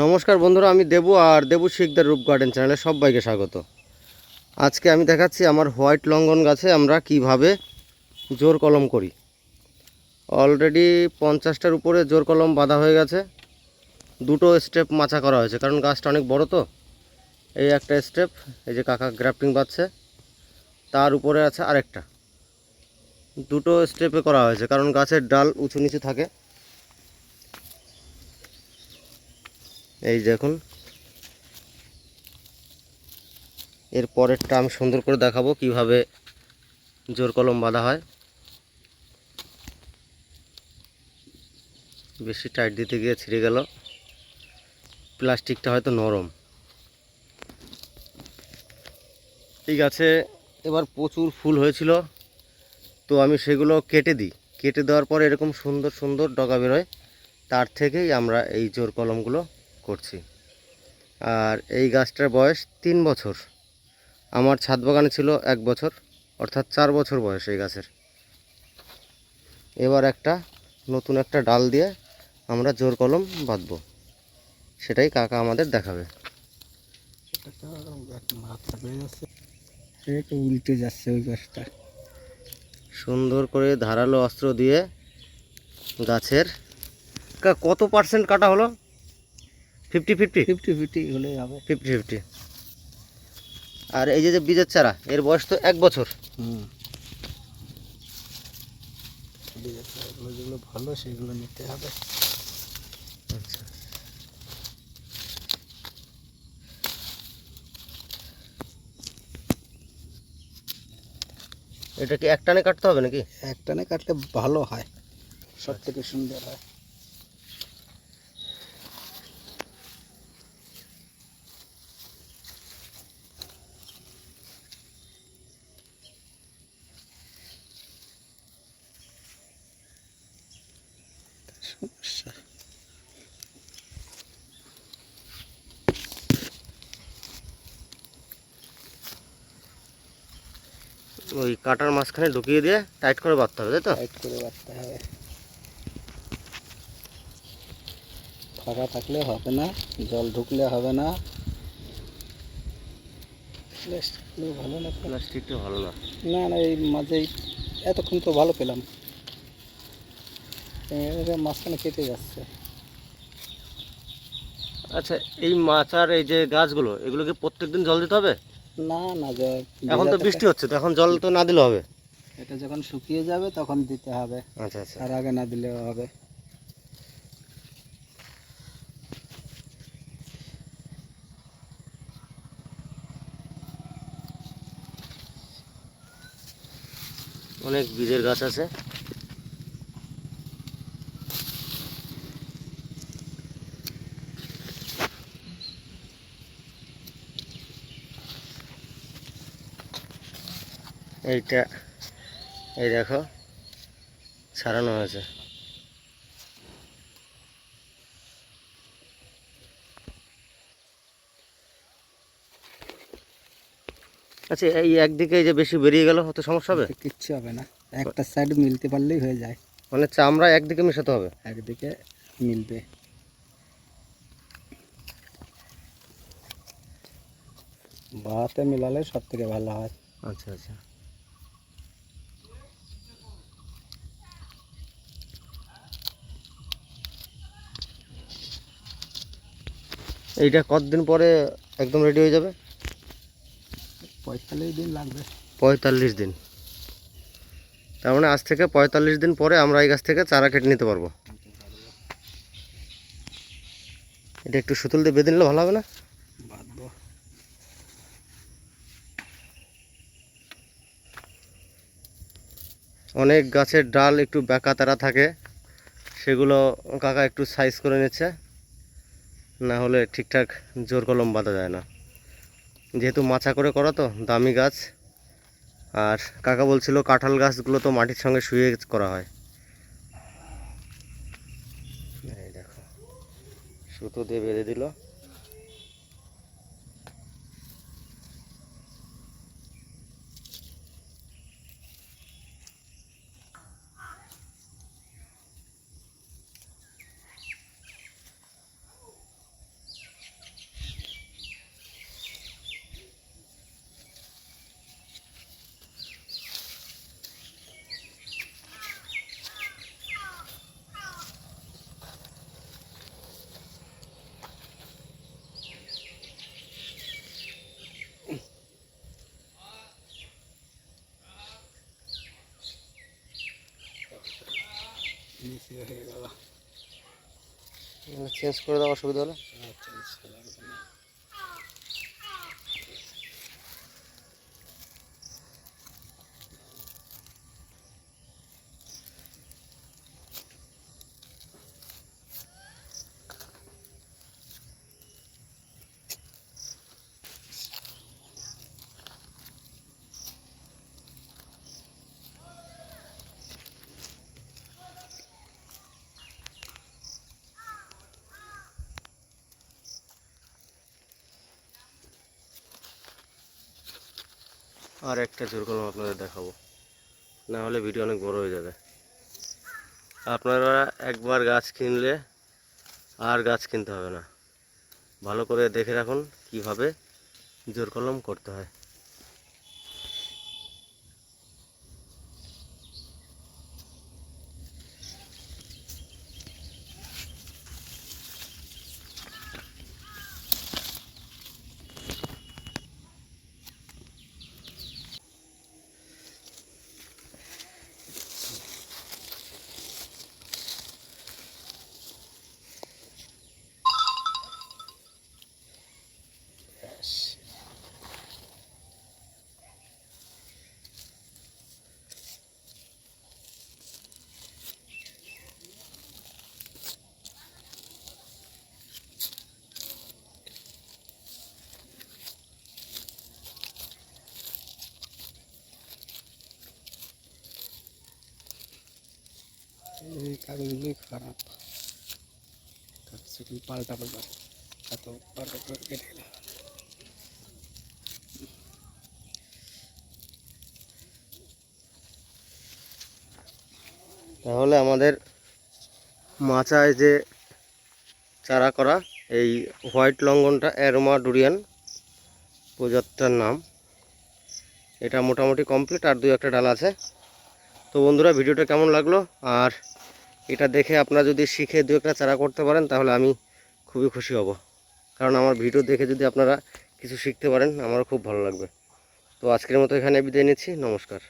নমস্কার বন্ধুরা, আমি দেবু আর দেবু শিকদার রূপ গার্ডেন চ্যানেলে সবাইকে স্বাগত। আজকে আমি দেখাচ্ছি আমার হোয়াইট লঙ্ঘন গাছে আমরা কীভাবে জোর কলম করি। অলরেডি পঞ্চাশটার উপরে জোর কলম বাঁধা হয়ে গেছে। দুটো স্টেপ মাচা করা হয়েছে, কারণ গাছটা অনেক বড় তো। এই একটা স্টেপ, এই যে কাকা গ্রাফটিং বাঁধছে, তার উপরে আছে আরেকটা। দুটো স্টেপে করা হয়েছে, কারণ গাছের ডাল উঁচু নিচু থাকে। এই দেখুন। এর পরেরটা আমি সুন্দর করে দেখাবো কীভাবে জোর কলম বাঁধা হয়। বেশি টাইট দিতে গিয়ে ছিঁড়ে গেল। প্লাস্টিকটা হয়তো নরম। এই গাছে এবার প্রচুর ফুল হয়েছিল। তো আমি সেগুলো কেটে দিই। কেটে দেওয়ার পরে এরকম সুন্দর সুন্দর ডগা বেরোয়। তার থেকেই আমরা এই জোর কলমগুলো করছি। আর এই গাছটার বয়স তিন বছর। আমার ছাদ বাগানে ছিল এক বছর অর্থাৎ চার বছর বয়স এই গাছের। এবার একটা নতুন একটা ডাল দিয়ে আমরা জোর কলম বাঁধবো। সেটাই কাকা আমাদের দেখাবে। উল্টে যাচ্ছে ওই গাছটা। সুন্দর করে ধারালো অস্ত্র দিয়ে গাছের কত পার্সেন্ট কাটা হলো? Fifty fifty? ফিফটি ফিফটি হলেই হবে। Fifty fifty. আর এই যে যে বীজের চারা এর বয়স তো এক বছর। হুম। এগুলো যেগুলো ভালো সেগুলো নিতে হবে। আচ্ছা। এটা কি একটানে কাটতে হবে নাকি? একটানে কাটলে ভালো হয় সব থেকে সুন্দর হয়। ওই কাটার মাঝখানে ঢুকিয়ে দিয়ে টাইট করে বাঁধতে হবে তাই তো? টাইট করে রাখতে হবে। ফাঁকা থাকলে হবে না জল ঢুকলে হবে না। প্লাস্টিকগুলো ভালো না? প্লাস্টিকটা ভালো না। না না এই মাঝেই এতক্ষণ তো ভালো পেলাম। মাঝখানে কেটে যাচ্ছে। আচ্ছা এই মাচার এই যে গাছগুলো এগুলোকে প্রত্যেকদিন জল দিতে হবে? না না এখন তো বৃষ্টি হচ্ছে তো এখন জল তো না দিলে হবে? এটা যখন শুকিয়ে যাবে তখন দিতে হবে। আচ্ছা আচ্ছা। তার আগে না দিলেও হবে। অনেক বীজের গাছ আছে। এইটা এই দেখো ছাড়ানো হয়েছে। আচ্ছা এই একদিকে এই যে বেশি বেরিয়ে গেল হয়তো সমস্যা হবে? কিচ্ছু হবে না। একটা সাইড মিলতে পারলেই হয়ে যায়। মানে চামড়া একদিকে মেশাতে হবে? একদিকে মিলবে। বাহাতে মিলালে সব থেকে ভালো হয়। আচ্ছা আচ্ছা। এইটা কতদিন পরে একদম রেডি হয়ে যাবে? পঁয়তাল্লিশ দিন লাগবে। পঁয়তাল্লিশ দিন। তার মানে আজ থেকে পঁয়তাল্লিশ দিন পরে আমরা এই গাছ থেকে চারা কেটে নিতে পারব। এটা একটু সুতুল দিয়ে বেঁধে নিলে ভালো হবে না? অনেক গাছের ডাল একটু বেঁকা তারা থাকে। সেগুলো কাকা একটু সাইজ করে নিচ্ছে। না হলে ঠিকঠাক জোর কলম বাঁধা যায় না। যেহেতু মাছা করে করা তো, দামি গাছ। আর কাকা বলছিল কাঁঠাল গাছগুলো তো মাটির সঙ্গে শুয়ে করা হয়। এই দেখো, সুতো দিয়ে বেঁধে দিল। চেঞ্জ করে দেওয়া অসুবিধা হলে? আর একটা জোর কলম আপনাদের দেখাবো। না হলে ভিডিও অনেক বড় হয়ে যাবে। আপনারা একবার গাছ কিনলে আর গাছ কিনতে হবে না। ভালো করে দেখে রাখুন কীভাবে জোর কলম করতে হয়। এই কাগজগুলোই খারাপ। পাল্টা পাল্টা এত পাল্টা কেটে গেল তাহলে আমাদের মাচায় যে চারা করা, এই হোয়াইট লঙ্ঘনটা অ্যারোমা ডুরিয়ান প্রজাতিটার নাম। এটা মোটামুটি কমপ্লিট, আর দু একটা ডাল আছে। তো বন্ধুরা, ভিডিওটা কেমন লাগল? আর এটা দেখে আপনারা যদি শিখে দু একটা চারা করতে পারেন, তাহলে আমি খুবই খুশি হব। কারণ আমার ভিডিও দেখে যদি আপনারা কিছু শিখতে পারেন, আমারও খুব ভালো লাগবে। তো আজকের মতো এখানে বিদায় নিচ্ছি। নমস্কার।